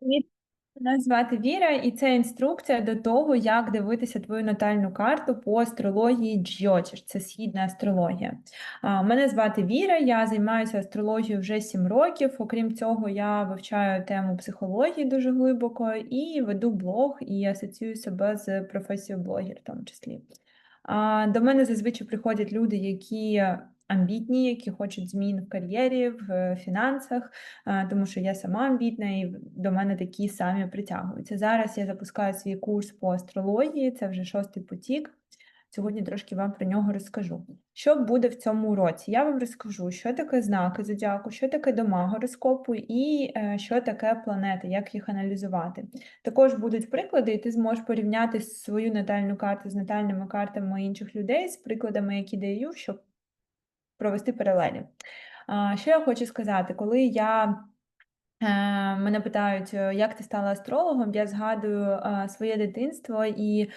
Привіт, мене звати Віра, і це інструкція до того, як дивитися твою натальну карту по астрології Джйотіш. Це східна астрологія. Мене звати Віра, я займаюся астрологією вже 7 років. Окрім цього, я вивчаю тему психології дуже глибоко і веду блог і асоціюю себе з професією блогер, в тому числі. До мене зазвичай приходять люди, які амбітні, які хочуть змін в кар'єрі, в е, фінансах, тому що я сама амбітна, і до мене такі самі притягуються. Зараз я запускаю свій курс по астрології, це вже шостий потік. Сьогодні трошки вам про нього розкажу. Що буде в цьому році? Я вам розкажу, що таке знаки зодіаку, що таке дома гороскопу і е, що таке планети, як їх аналізувати. Також будуть приклади, і ти зможеш порівняти свою натальну карту з натальними картами інших людей з прикладами, які даю, щоб провести паралелі. Що я хочу сказати, коли я Е, мене питають, е, як ти стала астрологом. Я згадую е, своє дитинство, і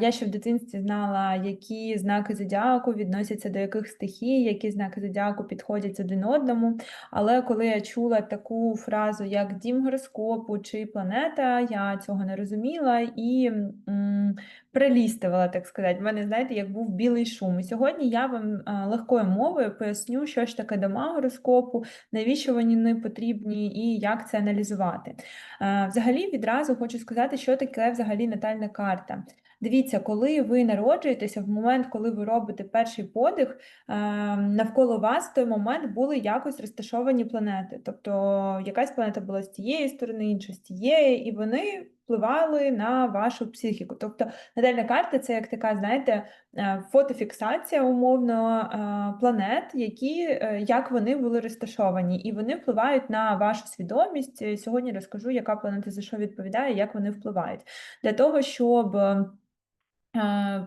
я ще в дитинстві знала, які знаки зодіаку відносяться до яких стихій, які знаки зодіаку підходять один одному. Але коли я чула таку фразу, як дім гороскопу чи планета, я цього не розуміла і м, прилістувала, так сказати. В мене, знаєте, як був білий шум. І сьогодні я вам легкою мовою поясню, що ж таке дома гороскопу, навіщо вони потрібні. і як це аналізувати. Взагалі, відразу хочу сказати, що таке взагалі натальна карта. Дивіться, коли ви народжуєтеся, в момент, коли ви робите перший подих, навколо вас в той момент були якось розташовані планети. Тобто якась планета була з тієї сторони, інша з тієї, і вони впливали на вашу психіку. Тобто натальна карта це як така, знаєте, е, фотофіксація умовно е, планет, які як вони були розташовані, і вони впливають на вашу свідомість. Сьогодні розкажу, яка планета за що відповідає, як вони впливають. Для того, щоб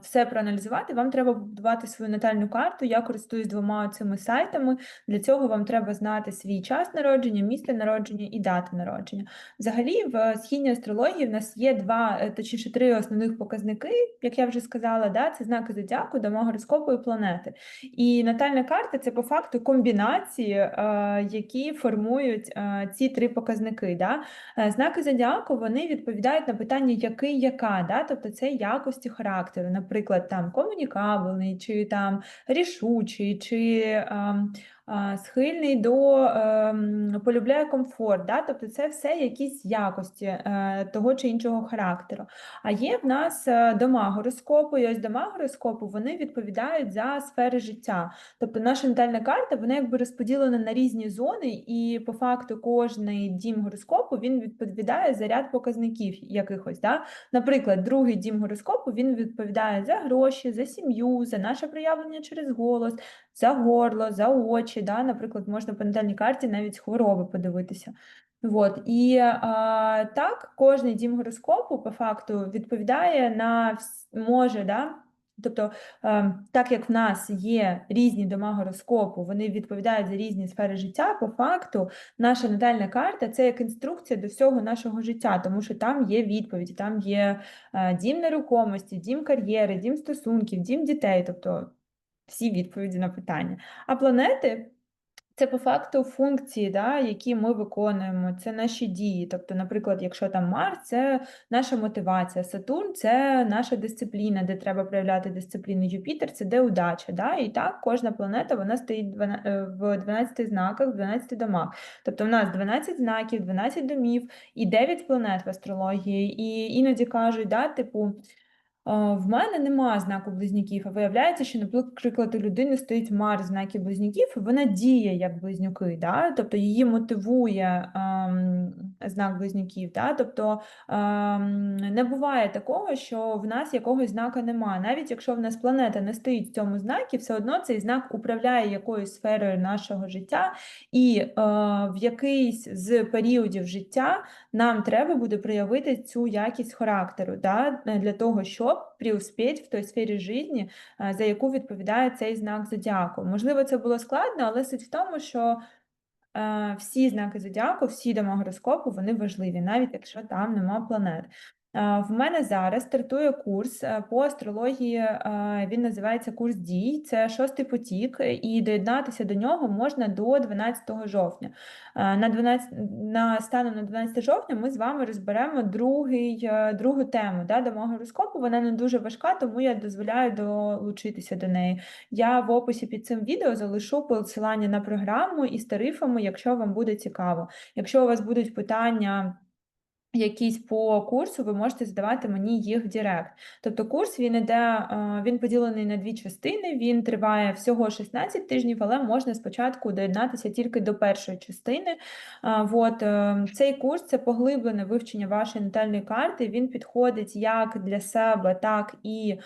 все проаналізувати, вам треба будувати свою натальну карту. Я користуюсь двома цими сайтами. Для цього вам треба знати свій час народження, місце народження і дату народження. Взагалі, в східній астрології в нас є два, е, точніше, три основних показники, як я вже сказала, да? це знаки зодіаку, дома гороскопу і планети. І натальна карта це по факту комбінації, е, які формують е, ці три показники. Да? Знаки зодіаку вони відповідають на питання, який, яка, да? тобто це якості характеру характеру, наприклад, там комунікабельний, чи там рішучий, чи ем, схильний до ем, полюбляє комфорт, да? тобто це все якісь якості е, того чи іншого характеру. А є в нас е, дома гороскопу, і ось дома гороскопу вони відповідають за сфери життя. Тобто наша натальна карта вона якби розподілена на різні зони, і по факту кожний дім гороскопу він відповідає за ряд показників якихось. Да? Наприклад, другий дім гороскопу він відповідає за гроші, за сім'ю, за наше проявлення через голос, за горло, за очі. Да? Наприклад, можна по натальній карті навіть хвороби подивитися. От. І а, так, кожний дім гороскопу по факту відповідає на може, да? Тобто, так як в нас є різні дома гороскопу, вони відповідають за різні сфери життя, по факту наша натальна карта це як інструкція до всього нашого життя, тому що там є відповіді, там є дім нерухомості, дім кар'єри, дім стосунків, дім дітей. тобто всі відповіді на питання. А планети це по факту функції, да, які ми виконуємо, це наші дії. Тобто, наприклад, якщо там Марс, це наша мотивація, Сатурн це наша дисципліна, де треба проявляти дисципліну, Юпітер це де удача. Да? І так кожна планета вона стоїть в 12 е, знаках, в 12 домах. Тобто в нас 12 знаків, 12 домів і 9 планет в астрології. І іноді кажуть, да, типу. В мене немає знаку близнюків, а виявляється, що, наприклад, у людини стоїть Марс знаків близнюків, і вона діє як близнюки, да? тобто її мотивує ем, знак близнюків. Да? Тобто ем, не буває такого, що в нас якогось знака немає. Навіть якщо в нас планета не стоїть в цьому знакі, все одно цей знак управляє якоюсь сферою нашого життя, і е, в якийсь з періодів життя нам треба буде проявити цю якість характеру да? для того, щоб преуспеть в той сфері житті, за яку відповідає цей знак зодіаку. Можливо, це було складно, але суть в тому, що всі знаки зодіаку, всі дома гороскопу, вони важливі, навіть якщо там нема планет. Е, В мене зараз стартує курс е, по астрології. е, Він називається курс дій. Це шостий потік, і доєднатися до нього можна до 12 жовтня. Е, На 12, на станом на 12 жовтня ми з вами розберемо другий, е, другу тему да, до мого гороскопу. Вона не дуже важка, тому я дозволяю долучитися до неї. Я в описі під цим відео залишу посилання на програму із тарифами, якщо вам буде цікаво. Якщо у вас будуть питання. Якісь по курсу ви можете задавати мені їх в Директ. Тобто курс він іде, е, він поділений на дві частини. Він триває всього 16 тижнів, але можна спочатку доєднатися тільки до першої частини. От е, цей курс це поглиблене вивчення вашої натальної карти. Він підходить як для себе, так і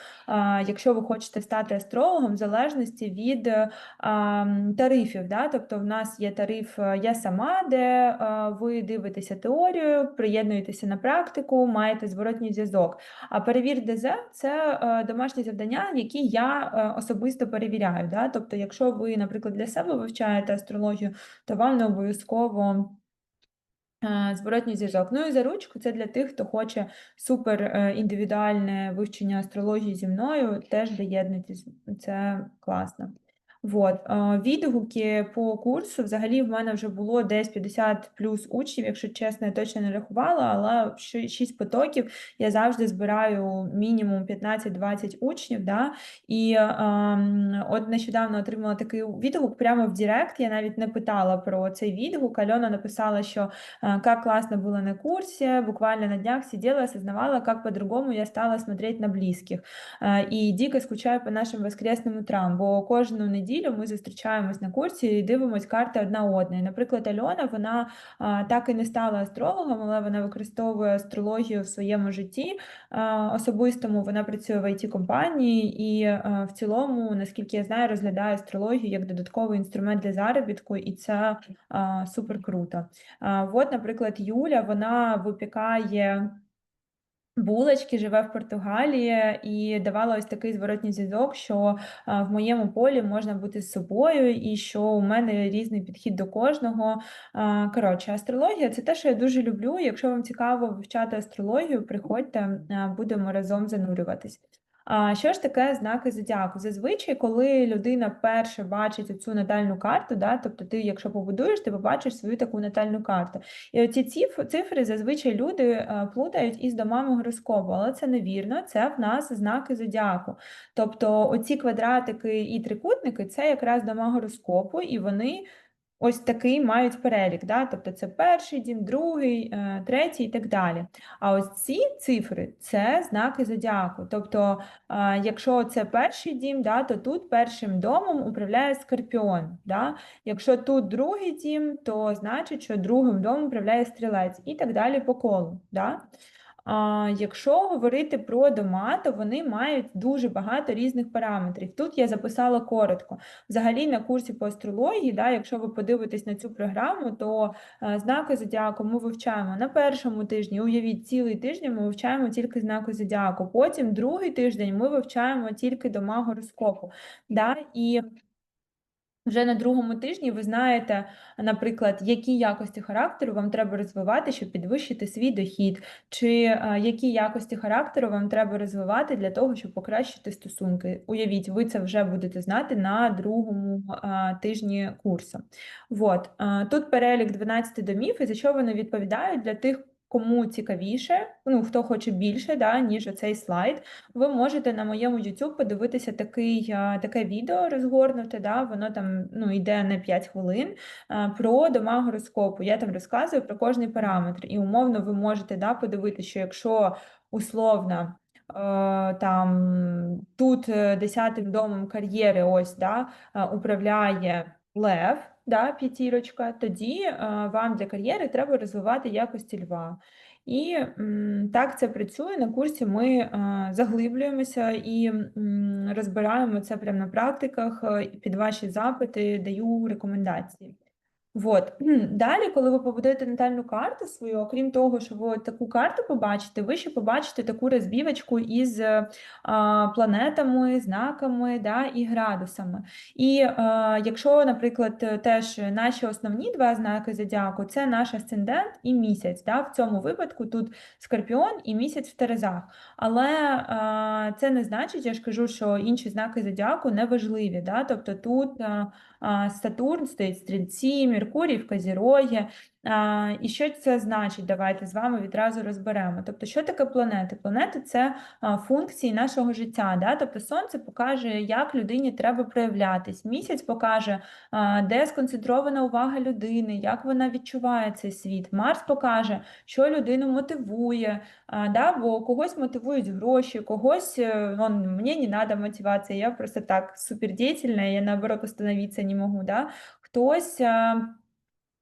якщо ви хочете стати астрологом, в залежності від е, а, м, тарифів. Да? Тобто, в нас є тариф е, Я сама, де е, ви дивитеся теорію, приєднуєтеся на практику, маєте зворотній зв'язок. А перевір ДЗ це е, домашні завдання, які я е, особисто перевіряю. Да? Тобто, якщо ви, наприклад, для себе вивчаєте астрологію, то вам не обов'язково. е, Зворотній зв'язок. Ну і за ручку це для тих, хто хоче супер індивідуальне вивчення астрології зі мною, теж доєднуйтесь, це класно. Вот. е, Відгуки по курсу взагалі в мене вже було десь 50 плюс учнів, якщо чесно, я точно не рахувала, але 6 потоків я завжди збираю мінімум 15-20 учнів. Да? І ем, от нещодавно отримала такий відгук прямо в Директ. Я навіть не питала про цей відгук. Альона написала, що э, как классно было на курсе, буквально на днях сидела, осознавала, как по-другому я стала смотреть на близких. Э, І дико скучаю по нашим воскресним утрам, бо кожну неділю ми зустрічаємось на курсі і дивимось карти одна одної. Наприклад, Альона, вона так і не стала астрологом, але вона використовує астрологію в своєму житті особистому. Вона працює в it компанії і в цілому, наскільки я знаю, розглядає астрологію як додатковий інструмент для заробітку, і це супер круто. От, наприклад, Юля вона випікає. Булочки живе в Португалії і давала ось такий зворотній зв'язок, що в моєму полі можна бути з собою, і що у мене різний підхід до кожного. Коротше, астрологія це те, що я дуже люблю. Якщо вам цікаво вивчати астрологію, приходьте, будемо разом занурюватись. А що ж таке знаки зодіаку? Зазвичай, коли людина перше бачить цю натальну карту, да, тобто ти, якщо побудуєш, ти побачиш свою таку натальну карту. І оці циф- цифри зазвичай люди е, плутають із домами гороскопу, але це невірно, це в нас знаки зодіаку. Тобто оці квадратики і трикутники це якраз дома гороскопу, і вони. Ось такий мають перелік, да? тобто це перший дім, другий, е, третій і так далі. А ось ці цифри це знаки зодіаку. Тобто, якщо це перший дім, да, то тут першим домом управляє Скорпіон. Да? Якщо тут другий дім, то значить, що другим домом управляє стрілець і так далі по колу. Да? А, якщо говорити про дома, то вони мають дуже багато різних параметрів. Тут я записала коротко. Взагалі на курсі по астрології, да, якщо ви подивитесь на цю програму, то е, знаки зодіаку ми вивчаємо на першому тижні. Уявіть, цілий тиждень ми вивчаємо тільки знаки зодіаку. Потім другий тиждень ми вивчаємо тільки дома гороскопу. Да? І вже на другому тижні ви знаєте, наприклад, які якості характеру вам треба розвивати, щоб підвищити свій дохід, чи е, які якості характеру вам треба розвивати для того, щоб покращити стосунки. Уявіть, ви це вже будете знати на другому е, тижні курсу. От. е, Тут перелік 12 домів, і за що вони відповідають для тих. Кому цікавіше, ну хто хоче більше, да, ніж оцей слайд, ви можете на моєму YouTube подивитися такий, таке відео розгорнуте, да, воно там ну, йде на 5 хвилин про дома гороскопу. Я там розказую про кожний параметр. І умовно ви можете да, подивитися, що якщо условно. е, Там тут е, десятим домом кар'єри ось да, е, управляє лев, да, п'ятірочка, тоді е, вам для кар'єри треба розвивати якості льва. І так це працює. На курсі ми е, заглиблюємося і розбираємо це прямо на практиках. е, Під ваші запити даю рекомендації. Вот. Далі, коли ви побудуєте натальну карту свою, окрім того, що ви таку карту побачите, ви ще побачите таку розбівочку із е, а, планетами, знаками да, і градусами. І а, якщо, наприклад, е, теж наші основні два знаки зодіаку це наш асцендент і місяць. Да? В цьому випадку тут скорпіон і місяць в Терезах. Але а, це не значить, я ж кажу, що інші знаки зодіаку не важливі. Да? Тобто тут. А, Сатурн стоїть в стрільці, Меркурий в Козірогі. І що це значить? Давайте з вами відразу розберемо. Тобто, що таке планети? Планети це функції нашого життя. Да? Тобто Сонце покаже, як людині треба проявлятись. Місяць покаже, де сконцентрована увага людини, як вона відчуває цей світ. Марс покаже, що людину мотивує, да? бо когось мотивують гроші, когось е, вон, мені не треба мотивація, я просто так супердіятельна, я наоборот остановитися не можу. Да? Хтось.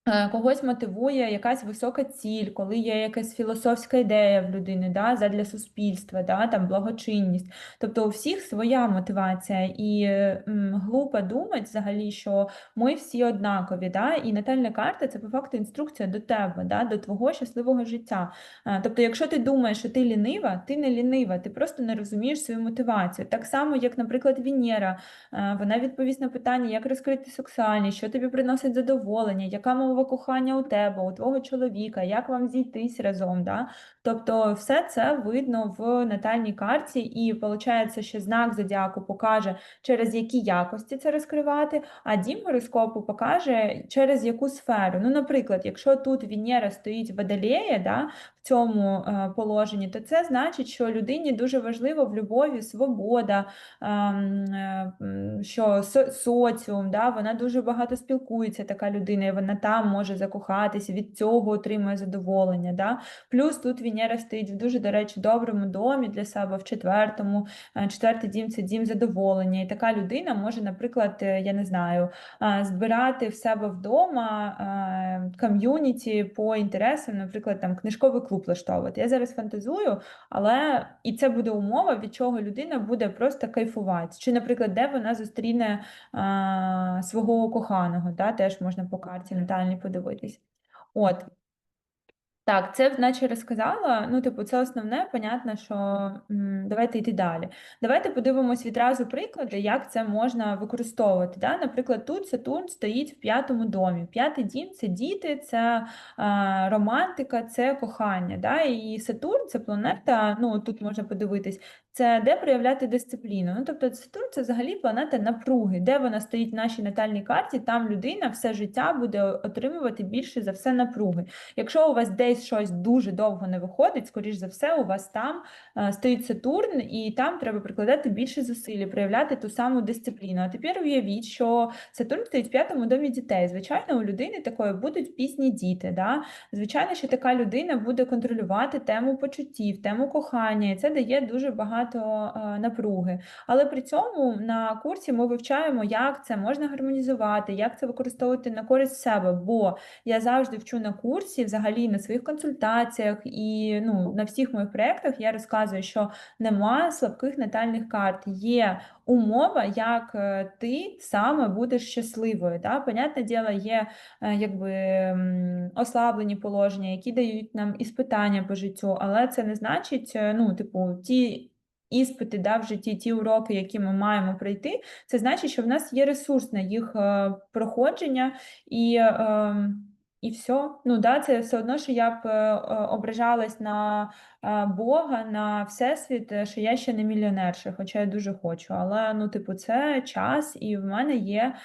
Е, Когось мотивує якась висока ціль, коли є якась філософська ідея в людини, да, задля суспільства, да, там благочинність. Тобто у всіх своя мотивація, і м, глупо думати взагалі, що ми всі однакові. Да, І натальна карта це по факту інструкція до тебе, да, до твого щасливого життя. Е, Тобто, якщо ти думаєш, що ти лінива, ти не лінива, ти просто не розумієш свою мотивацію. Так само, як, наприклад, Венера, е, вона відповість на питання, як розкрити сексуальність, що тобі приносить задоволення, яка мова кохання у тебе, у твого чоловіка, як вам зійтись разом. Да? Тобто, все це видно в натальній карті, і виходить, що знак зодіаку покаже, через які якості це розкривати, а дім гороскопу покаже, через яку сферу. Ну, наприклад, якщо тут Венера стоїть в Адалеї, да, цьому е, положенні, то це значить, що людині дуже важливо в любові свобода, ем, е, що со- соціум, да, вона дуже багато спілкується, така людина, і вона там може закохатися, від цього отримує задоволення. Да? Плюс тут Венера стоїть в дуже, до речі, доброму домі для себе, в четвертому. Е, Четвертий дім це дім задоволення. І така людина може, наприклад, я не знаю, збирати в себе вдома ком'юніті по інтересам, наприклад, там книжковий клуб влаштовувати. Я зараз фантазую, але і це буде умова, від чого людина буде просто кайфувати. Чи, наприклад, де вона зустріне а, свого коханого, да, теж можна по карті натальні подивитись. От. Так, це наче розказала. Ну, типу, це основне, понятно, що м, давайте йти далі. Давайте подивимось відразу приклади, як це можна використовувати. Да? Наприклад, тут Сатурн стоїть в п'ятому домі. П'ятий дім це діти, це е, романтика, це кохання. Да? І Сатурн це планета, ну тут можна подивитись, це де проявляти дисципліну. Ну, тобто Сатурн це взагалі планета напруги, де вона стоїть в нашій натальній карті, там людина все життя буде отримувати більше за все напруги. Якщо у вас десь щось дуже довго не виходить, скоріш за все, у вас там е, стоїть Сатурн, і там треба прикладати більше зусиль, проявляти ту саму дисципліну. А тепер уявіть, що Сатурн стоїть в п'ятому домі дітей. Звичайно, у людини такої будуть пісні діти. Да? Звичайно, що така людина буде контролювати тему почуттів, тему кохання, і це дає дуже багато е, напруги. Але при цьому на курсі ми вивчаємо, як це можна гармонізувати, як це використовувати на користь себе. Бо я завжди вчу на курсі, взагалі на своїх консультаціях і ну, на всіх моїх проєктах я розказую, що нема слабких натальних карт. Є умова, як е, ти саме будеш щасливою. Да? Понятне діло, є е, якби ослаблені положення, які дають нам іспитання по життю, але це не значить, ну, типу, ті. Іспити да, в житті, ті уроки, які ми маємо пройти, це значить, що в нас є ресурс на їх е, проходження, і е, і все. Ну, да, це все одно, що я б е, е, ображалась на е, Бога, на Всесвіт, що я ще не мільйонерша, хоча я дуже хочу. Але ну, типу, це час, і в мене є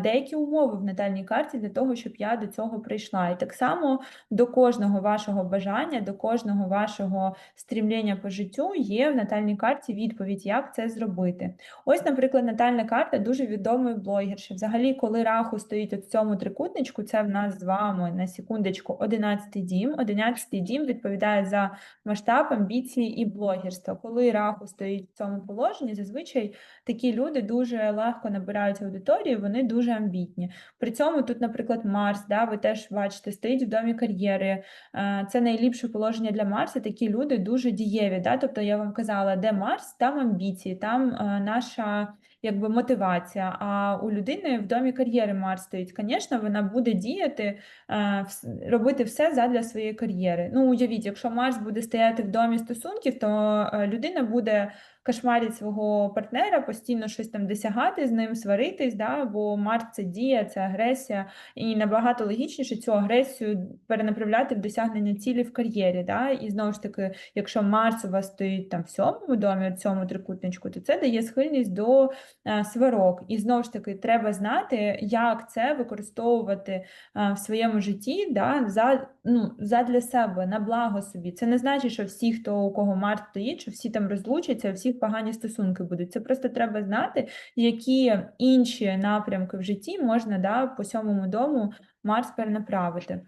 деякі умови в натальній карті для того, щоб я до цього прийшла. І так само до кожного вашого бажання, до кожного вашого стрімління по життю є в натальній карті відповідь, як це зробити. Ось, наприклад, натальна карта дуже відомої блогерші. Взагалі, коли раху стоїть в цьому трикутничку, це в нас з вами на секундочку 11 дім. 11 дім відповідає за масштаб, амбіції і блогерство. Коли раху стоїть в цьому положенні, зазвичай такі люди дуже легко набирають аудиторію, вони дуже амбітні. При цьому тут, наприклад, Марс, да, ви теж бачите, стоїть в домі кар'єри. Е, Це найліпше положення для Марса. Такі люди дуже дієві. Да? Тобто я вам казала, де Марс, там амбіції, там е, наша якби мотивація. А у людини в домі кар'єри Марс стоїть. Звісно, вона буде діяти, е, робити все задля своєї кар'єри. Ну, уявіть, якщо Марс буде стояти в домі стосунків, то е, людина буде кошмарити свого партнера, постійно щось там досягати з ним, сваритись, да? бо Марс це дія, це агресія, і набагато логічніше цю агресію перенаправляти в досягнення цілі в кар'єрі. Да? І знову ж таки, якщо Марс у вас стоїть там в сьомому домі, в цьому трикутничку, то це дає схильність до е, сварок. І знову ж таки, треба знати, як це використовувати е, в своєму житті да, за, ну, задля себе, на благо собі. Це не значить, що всі, хто у кого Марс стоїть, що всі там розлучаться, всіх погані стосунки будуть. Це просто треба знати, які інші напрямки в житті можна да, по сьомому дому Марс перенаправити.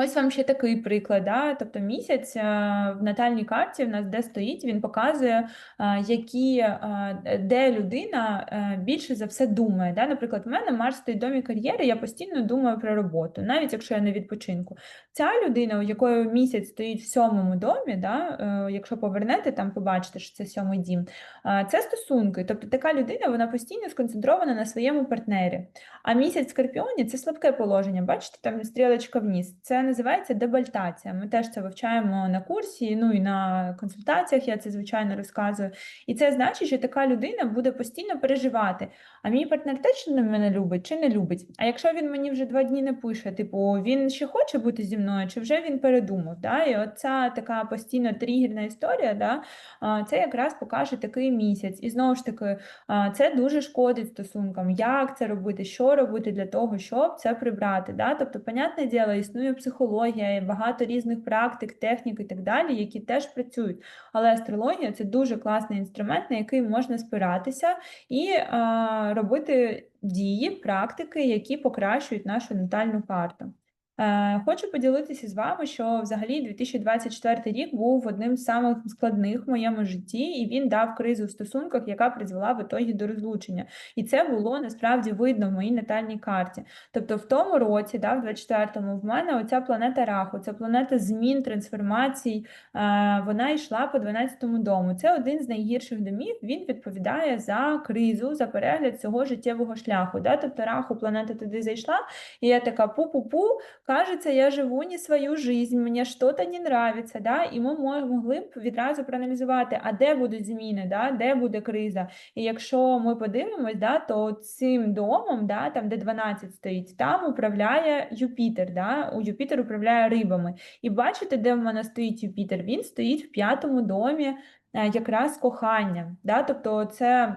Ось вам ще такий приклад. Да? Тобто місяць е, в натальній карті в нас де стоїть, він показує, е, які, е, де людина більше за все думає. Да? Наприклад, в мене Марс стоїть домі кар'єри, я постійно думаю про роботу, навіть якщо я на відпочинку. Ця людина, у якої місяць стоїть в сьомому домі, да? якщо повернете, там побачите, що це сьомий дім, це стосунки. Тобто така людина вона постійно сконцентрована на своєму партнері. А місяць в Скорпіоні це слабке положення. Бачите, там стрілочка вниз. Це називається дебальтація. Ми теж це вивчаємо на курсі, ну і на консультаціях я це звичайно розказую. І це значить, що така людина буде постійно переживати. А мій партнер точно мене любить чи не любить? А якщо він мені вже два дні не пише, типу він ще хоче бути зі мною, чи вже він передумав? Да? І оця така постійно тригерна історія, да? це якраз покаже такий місяць. І знову ж таки, це дуже шкодить стосункам. Як це робити? Що робити для того, щоб це прибрати? Да? Тобто, понятне діло, існує психологія, і багато різних практик, технік і так далі, які теж працюють. Але астрологія це дуже класний інструмент, на який можна спиратися і а, робити дії, практики, які покращують нашу натальну карту. Е, Хочу поділитися з вами, що взагалі 2024 рік був одним з самих складних в моєму житті, і він дав кризу в стосунках, яка призвела в ітогі до розлучення. І це було насправді видно в моїй натальній карті. Тобто, в тому році, да, в 24-му, в мене оця планета Раху, це планета змін, трансформацій, е, вона йшла по 12-му дому. Це один з найгірших домів. Він відповідає за кризу, за перегляд цього життєвого шляху. Да? Тобто Раху планета туди зайшла, і я така пу-пу-пу. Кажется, я живу не свою жизнь, мені что-то не нравится, да? і ми могли б відразу проаналізувати, а де будуть зміни, да? де буде криза. І якщо ми подивимось, да, то цим домом, да, там, де 12 стоїть, там управляє Юпітер. Да? У Юпітер управляє рибами. І бачите, де в мене стоїть Юпітер? Він стоїть в п'ятому домі е, якраз кохання. Да? Тобто це.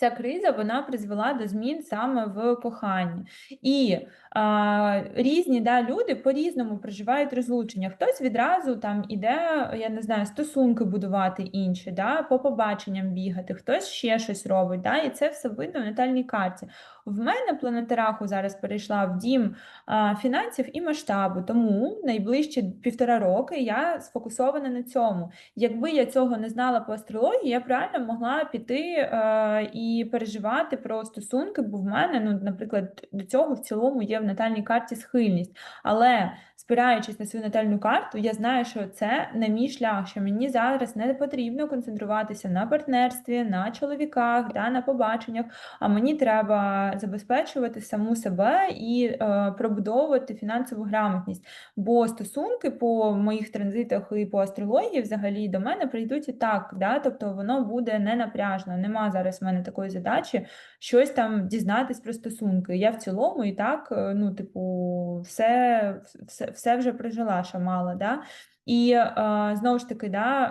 Ця криза вона призвела до змін саме в коханні. І а, різні да, люди по-різному проживають розлучення. Хтось відразу там іде, я не знаю, стосунки будувати інші, да, по побаченням бігати, хтось ще щось робить. Да, і це все видно в натальній карті. В мене планета Раху зараз перейшла в дім а, фінансів і масштабу, тому найближчі півтора роки я сфокусована на цьому. Якби я цього не знала по астрології, я б реально могла піти е, і переживати про стосунки, бо в мене, ну, наприклад, до цього в цілому є в натальній карті схильність. Але спираючись на свою натальну карту, я знаю, що це не мій шлях, що мені зараз не потрібно концентруватися на партнерстві, на чоловіках, да, на побаченнях, а мені треба забезпечувати саму себе і е, пробудовувати фінансову грамотність. Бо стосунки по моїх транзитах і по астрології взагалі до мене прийдуть і так, да? тобто воно буде не напряжно. Нема зараз в мене такої задачі щось там дізнатись про стосунки. Я в цілому і так, е, ну, типу, все, все, все вже прожила, що мала. Да? І е, знову ж таки, да,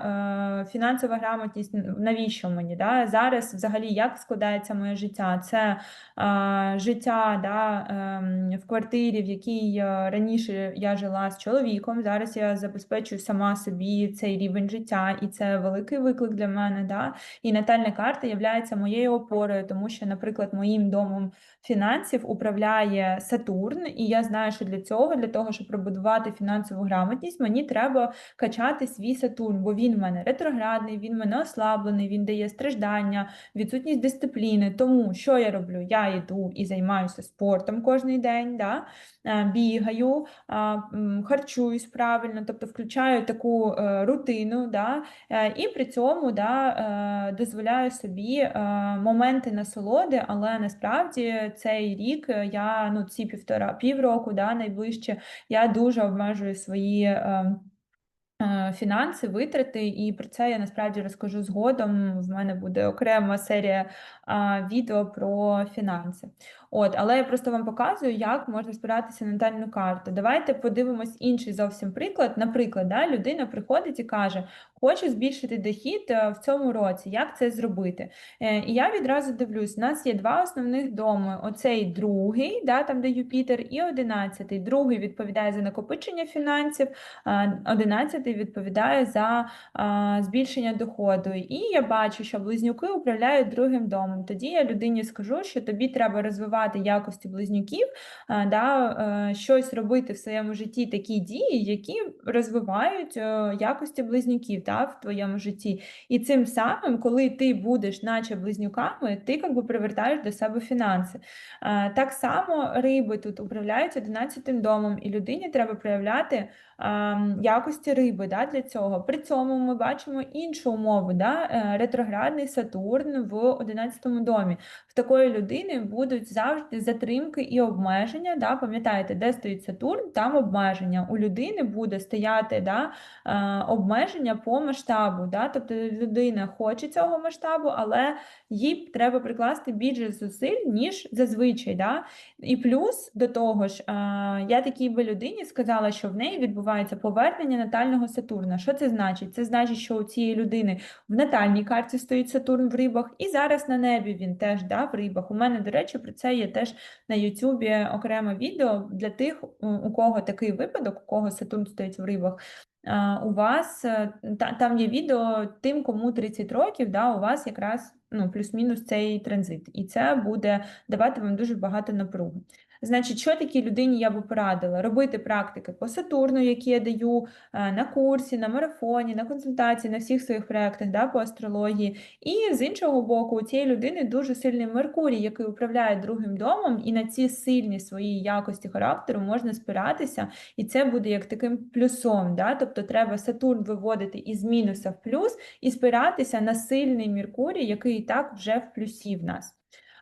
е, фінансова грамотність навіщо мені? Да? Зараз взагалі як складається моє життя? Це е, життя да, ем, в квартирі, в якій раніше я жила з чоловіком. Зараз я забезпечую сама собі цей рівень життя, і це великий виклик для мене. Да? І натальна карта є моєю опорою, тому що, наприклад, моїм домом фінансів управляє Сатурн, і я знаю, що для цього, для того, щоб пробудувати фінансову грамотність, мені треба треба качати свій Сатурн, бо він в мене ретроградний, він в мене ослаблений, він дає страждання, відсутність дисципліни. Тому що я роблю? Я йду і займаюся спортом кожен день, да? Е, бігаю, харчуюсь правильно, тобто включаю таку е, рутину, да? Е, і при цьому да, дозволяю собі моменти насолоди, але насправді цей рік я ну, ці півтора півроку да, найближче я дуже обмежую свої. Е, фінанси, витрати, і про це я насправді розкажу згодом. В мене буде окрема серія відео про фінанси. От, Але я просто вам показую, як можна збиратися на натальну карту. Давайте подивимось інший зовсім приклад. Наприклад, да, людина приходить і каже, хочу збільшити дохід е, в цьому році. Як це зробити? Е, і я відразу дивлюсь: у нас є два основних доми: оцей другий, да, там де Юпітер, і одинадцятий. Другий відповідає за накопичення фінансів, одинадцятий відповідає за збільшення доходу. І я бачу, що близнюки управляють другим домом. Тоді я людині скажу, що тобі треба розвивати якості близнюків, да, е, щось робити в своєму житті такі дії, які розвивають е, якості близнюків да, в твоєму житті. І цим самим, коли ти будеш, наче близнюками, ти якби привертаєш до себе фінанси. Так само риби тут управляють 11 домом, і людині треба проявляти якості риби да, для цього. При цьому ми бачимо іншу умову, да, е, ретроградний Сатурн в 11 домі. В такої людини будуть завжди затримки і обмеження. Да, Пам'ятаєте, де стоїть Сатурн, там обмеження. У людини буде стояти да, е, обмеження по масштабу. Да, Тобто людина хоче цього масштабу, але їй треба прикласти більше зусиль, ніж зазвичай. Да? І плюс до того ж, е, я такій би людині сказала, що в неї відбувається повернення натального Сатурна. Що це значить? Це значить, що у цієї людини в натальній карті стоїть Сатурн в рибах, і зараз на небі він теж да, в рибах. У мене, до речі, про це є теж на Ютубі окреме відео для тих, у кого такий випадок, у кого Сатурн стоїть в рибах. У вас е, там є відео тим, кому 30 років, да, у вас якраз ну, плюс-мінус цей транзит, і це буде давати вам дуже багато напруги. Значить, що такій людині я би порадила? Робити практики по Сатурну, які я даю е, на курсі, на марафоні, на консультації, на всіх своїх проєктах да, по астрології. І з іншого боку, у цієї людини дуже сильний Меркурій, який управляє другим домом, і на ці сильні свої якості характеру можна спиратися, і це буде як таким плюсом. Да? Тобто треба Сатурн виводити із мінуса в плюс і спиратися на сильний Меркурій, який так вже в плюсі в нас.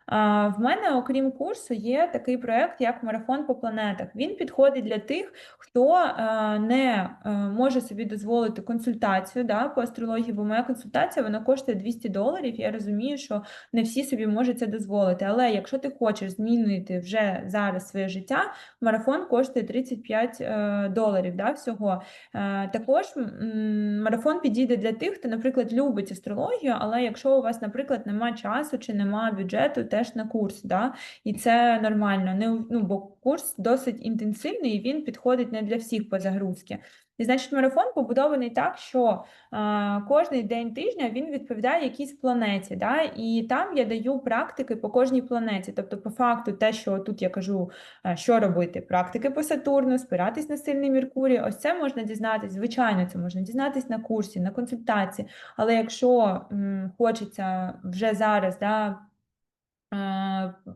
В мене, окрім курсу, є такий проєкт, як марафон по планетах. Він підходить для тих, хто е, не е, може собі дозволити консультацію да, по астрології, бо моя консультація вона коштує 200 доларів. Я розумію, що не всі собі можуть це дозволити. Але якщо ти хочеш змінити вже зараз своє життя, марафон коштує 35 е, доларів да, всього. Також марафон підійде для тих, хто, наприклад, любить астрологію, але якщо у вас, наприклад, немає часу чи немає бюджету, теж на курс. Да? І це нормально. Не, ну, Бо курс досить інтенсивний і він підходить не для всіх по загрузці. І значить, марафон побудований так, що а, кожний день тижня він відповідає якійсь планеті. Да? І там я даю практики по кожній планеті. Тобто, по факту, те, що тут я кажу, що робити: практики по Сатурну, спиратись на сильний Меркурій, ось це можна дізнатися. Звичайно, це можна дізнатись на курсі, на консультації. Але якщо м, хочеться вже зараз да, Е,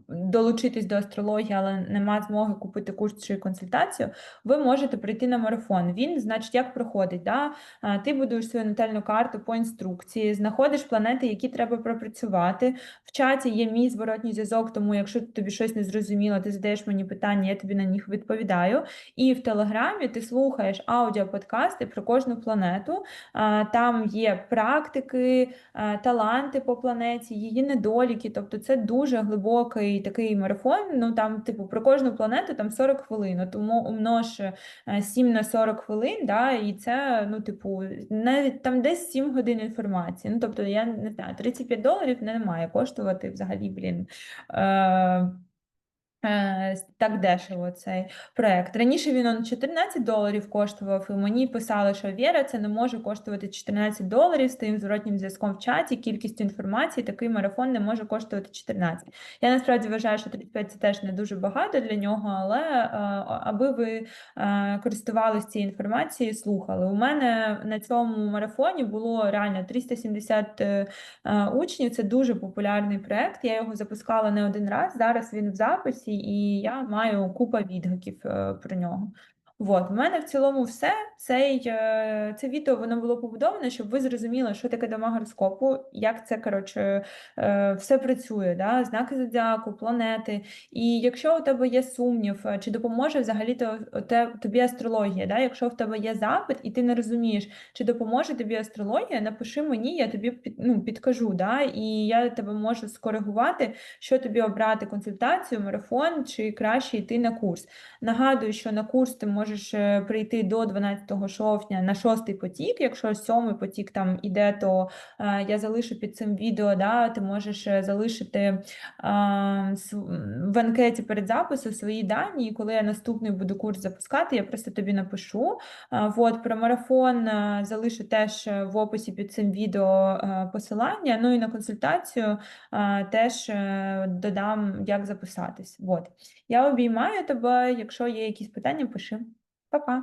долучитись до астрології, але нема змоги купити курс чи консультацію, ви можете прийти на марафон. Він, значить, як проходить. Да? Е, ти будуєш свою натальну карту по інструкції, знаходиш планети, які треба пропрацювати. В чаті є мій зворотній зв'язок, тому якщо тобі щось не зрозуміло, ти задаєш мені питання, я тобі на них відповідаю. І в Телеграмі ти слухаєш аудіоподкасти про кожну планету. Е, там є практики, таланти по планеті, її недоліки, тобто це дуже дуже глибокий такий марафон. Ну там, типу, про кожну планету там 40 хвилин. Тому умнож 7 е, на 40 хвилин, да, і це, ну, типу, навіть там десь 7 годин інформації. Ну, тобто, я не знаю, 35 доларів не має коштувати взагалі, блін. Е так дешево цей проект. Раніше він он 14 доларів коштував, і мені писали, що Віра, це не може коштувати 14 доларів з тим зворотнім зв'язком в чаті, кількістю інформації, такий марафон не може коштувати 14. Я насправді вважаю, що 35 це теж не дуже багато для нього, але е, аби ви е, користувалися цією інформацією, слухали. У мене на цьому марафоні було реально 370 е, е, учнів. Це дуже популярний проект. Я його запускала не один раз. Зараз він в записі, і я маю купа відгуків е, про нього. От, в мене в цілому все. Цей, е, це відео воно було побудоване, щоб ви зрозуміли, що таке дома гороскопу, як це коротше е, все працює, да? знаки зодіаку, планети. І якщо у тебе є сумнів, е, чи допоможе взагалі то, те- тобі астрологія, да? якщо в тебе є запит, і ти не розумієш, чи допоможе тобі астрологія, напиши мені, я тобі під, ну, підкажу, да? і я тебе можу скоригувати, що тобі обрати консультацію, марафон, чи краще йти на курс. Нагадую, що на курс ти можеш е, прийти до 12 жовтня на шостий потік. Якщо сьомий потік там іде, то е, я залишу під цим відео. Да, ти можеш е, залишити в анкеті перед записом свої дані. І коли я наступний буду курс запускати, я просто тобі напишу. Вот про марафон залишу теж в описі під цим відео посилання. Ну і на консультацію теж додам, як записатись. Вот. Я обіймаю тебе. Якщо є якісь питання, пиши. Па-па.